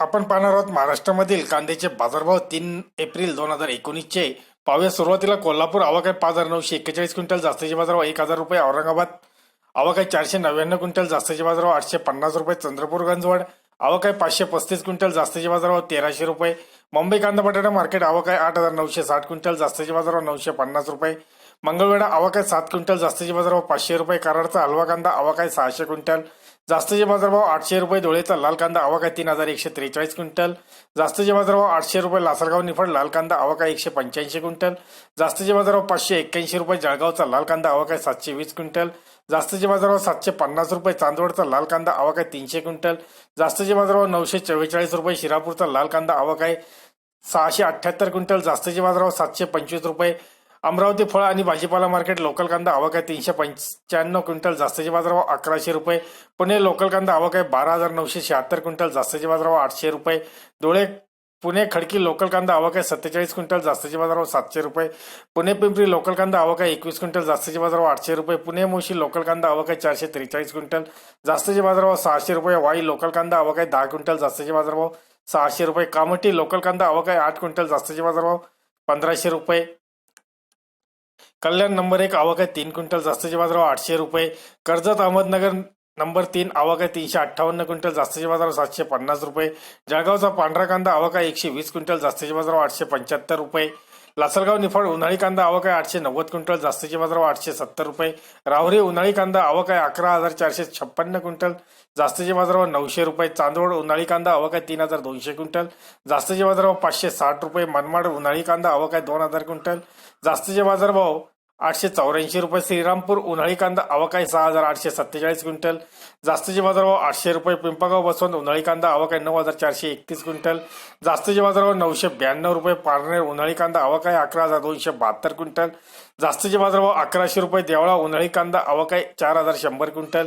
आपण पाहणार आहोत महाराष्ट्रामधील कांद्याचे बाजारभाव तीन एप्रिल दोन हजार एकोणीसचे. पाहूया सुरुवातीला कोल्हापूर आवक पाच हजार नऊशे एक्केचाळीस क्विंटल जास्तीचे बाजारभाव एक हजार रुपये औरंगाबाद आवक आहे चारशे नव्याण्णव क्विंटल जास्तीचे बाजारभाव आठशे पन्नास रुपये चंद्रपूर गंजवाड आवक आहे पाचशे पस्तीस क्विंटल जास्तीचे बाजारभाव तेराशे रुपये. मुंबई कांदा बटाटा मार्केट आवक आहे आठ हजार नऊशे साठ क्विंटल जास्तीचे बाजारभाव नऊशे पन्नास रुपये. मंगळवेढा आवक आहे सात क्विंटल जास्तीचे बाजारभाव पाचशे रुपये कराडचा हलवा कांदा आवक आहे सहाशे क्विंटल जास्तीचे बाजारभाव आठशे रुपये धुळेचा लाल कांदा आवक आहे तीन हजार एकशे त्रेचाळीस क्विंटल जास्तीचे बाजारभाव आठशे रुपये लासलगाव निफाड लाल कांदा आवक आहे एकशे पंच्याऐंशी क्विंटल जास्तीचे बाजारभाव पाचशे एक्क्याऐंशी रुपये जळगावचा लाल कांदा आवक आहे सातशे वीस क्विंटल जास्तीचे बाजारभाव सातशे पन्नास रुपये चांदवडचा लाल कांदा आवक आहे तीनशे क्विंटल जास्तीचे बाजारभाव नऊशे चव्वेचाळीस रुपये शिरापूरचा लाल कांदा आवक आहे सहाशे अठ्ठ्याहत्तर क्विंटल जास्तीचे बाजारभाव सातशे पंचवीस रुपये अमरावती फळ आणि भाजीपाला मार्केट लोकल कांदा आवक आहे तीनशे पंच्याण्णव क्विंटल जास्तीचे बाजारभाव अकराशे रुपये. पुणे लोकल कांदा आवक आहे बारा हजार नऊशे शहात्तर क्विंटल जास्तीचे बाजारभाव आठशे रुपये. धुळे पुणे खडकी लोकल कांदा आवक आहे सत्तेचाळीस क्विंटल जास्तीचे बाजारभाव सातशे रुपये. पुणे पिंपरी लोकल कांदा आवक आहे एकवीस क्विंटल जास्तीचे बाजारभाव आठशे रुपये. पुणे मोशी लोकल कांदा आवक आहे चारशे त्रेचाळीस क्विंटल जास्तीचे बाजारभाव सहाशे रुपये. वाई लोकल कांदा आवक आहे दहा क्विंटल जास्तीचे बाजारभाव सहाशे रुपये. कामठी लोकल कांदा आवक आहे आठ क्विंटल जास्तीचे बाजारभाव पंधराशे रुपये. कल्याण नंबर एक आवक आहे तीन क्विंटल जास्तीचे बाजारावर आठशे रुपये. कर्जत अहमदनगर नंबर तीन आवक आहे तीनशे अठ्ठावन्न क्विंटल जास्तीचे बाजारावर सातशे पन्नास रुपये. जळगावचा पांढरा कांदा आवक आहे एकशे वीस क्विंटल जास्तीचे बाजारावर आठशे पंच्याहत्तर रुपये. लासलगाव निफाड उन्हाळी कांदा आवक आहे आठशे नव्वद क्विंटल जास्तीचे बाजारावर आठशे सत्तर रुपये. राहुरी उन्हाळी कांदा आवक आहे अकरा हजार चारशे छप्पन्न क्विंटल जास्तीचे बाजारावर नऊशे रुपये. चांदवड उन्हाळी कांदा आवक आहे तीन हजार दोनशे क्विंटल जास्तीचे बाजारभाव पाचशे साठ रुपये. मनमाड उन्हाळी कांदा आवक आहे दोन हजार क्विंटल जास्तीचे बाजारभाव आठशे चौऱ्याऐंशी रुपये श्रीरामपूर उन्हाळी कांदा आवकाय सहा हजार आठशे सत्तेचाळीस क्विंटल. जास्तीचे बाजारभाव आठशे रुपये पिंपगाव बसवंत उन्हाळी कांदा आवकाय नऊ हजार चारशे एकतीस क्विंटल. जास्तीचे बाजारभाव नऊशे ब्याण्णव रुपये पारनेर उन्हाळी कांदा आवकाय अकरा हजार दोनशे बहात्तर क्विंटल. जास्तीचे बाजारभाव अकराशे रुपये देवळा उन्हाळी कांदा आवक चार हजार शंभर क्विंटल.